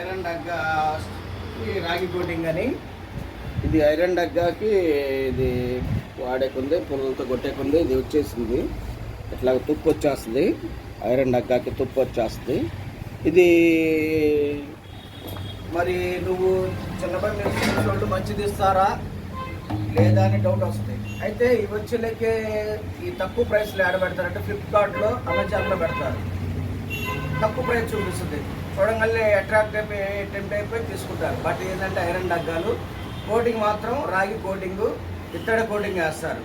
Iron డగ్గా రాగి coating అని. ఇది ఐరన్ డగ్గాకి ఇది వాడేకుంది పుల్లలతో కొట్టేకుంది ఇది వచ్చేసింది. ఇట్లా తుప్పు వచ్చేస్తుంది. ఐరన్ డగ్గాకి తుప్పు వచ్చేస్తుంది. ఇది మరి నువ్వు చిన్నపల్లి వాళ్ళు మంచిది ఇస్తారా? లేదా అని డౌట్ వస్తుంది. అయితే ఇవి వచ్చేలకే ఈ తక్కువ ప్రైస్లో ఆడ పెడతారంటే ఫ్లిప్కార్ట్లో అమెజాన్లో పెడతారు. తక్కువ ప్రైస్ చూపిస్తుంది. చూడంగానే అట్రాక్ట్ అయిపోయి టెంప్ట్ అయిపోయి తీసుకుంటారు. బట్ ఏంటంటే ఐరన్ డగ్గాలు కోటింగ్ మాత్రం రాగి కోటింగ్ ఇత్తడి కోటింగ్ వేస్తారు.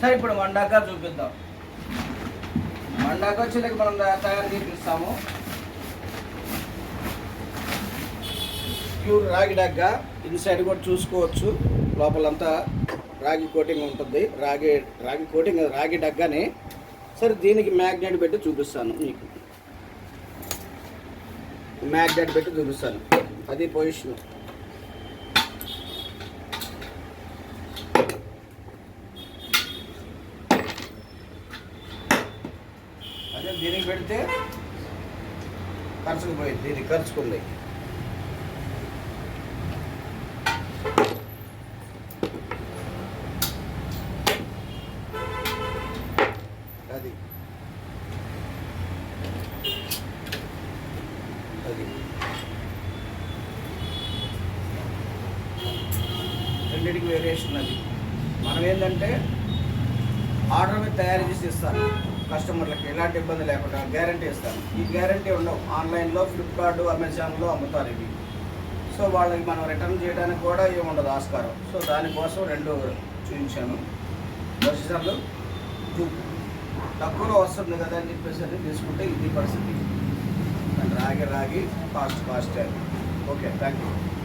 సరే ఇప్పుడు మండాక చూపిద్దాం. మండాక వచ్చేదానికి మనం తయారు చేపిస్తాము. ప్యూర్ రాగి డగ్గ ఇన్సైడ్ కూడా చూసుకోవచ్చు. లోపలంతా రాగి కోటింగ్ ఉంటుంది. రాగి రాగి కోటింగ్ రాగి డగ్గని. సరే దీనికి మ్యాగ్నెట్ పెట్టి చూపిస్తాను మీకు. మ్యాగ్నెట్ పెట్టి చూపిస్తాను అది పొజిషన్. అదే దీనికి పెడితే ఖర్చుకుపోయింది దీనికి ఖర్చుకుంది అది అది. రెండింటికి వేరియేషన్ అది. మనం ఏంటంటే ఆర్డర్ మీద తయారు చేసి ఇస్తాను కస్టమర్లకి ఎలాంటి ఇబ్బంది లేకుండా గ్యారంటీ ఇస్తాను. ఈ గ్యారంటీ ఉండవు. ఆన్లైన్లో ఫ్లిప్కార్ట్ అమెజాన్లో అమ్ముతారు ఇవి. సో వాళ్ళకి మనం రిటర్న్ చేయడానికి కూడా ఏముండదు ఉండదు ఆస్కారం. సో దానికోసం రెండు చూపించాను. ఒరిజినల్ తక్కువలో వస్తుంది కదా అని చెప్పేసి తీసుకుంటే ఇది పరిస్థితి. ragi ragi fast fast okay thank you.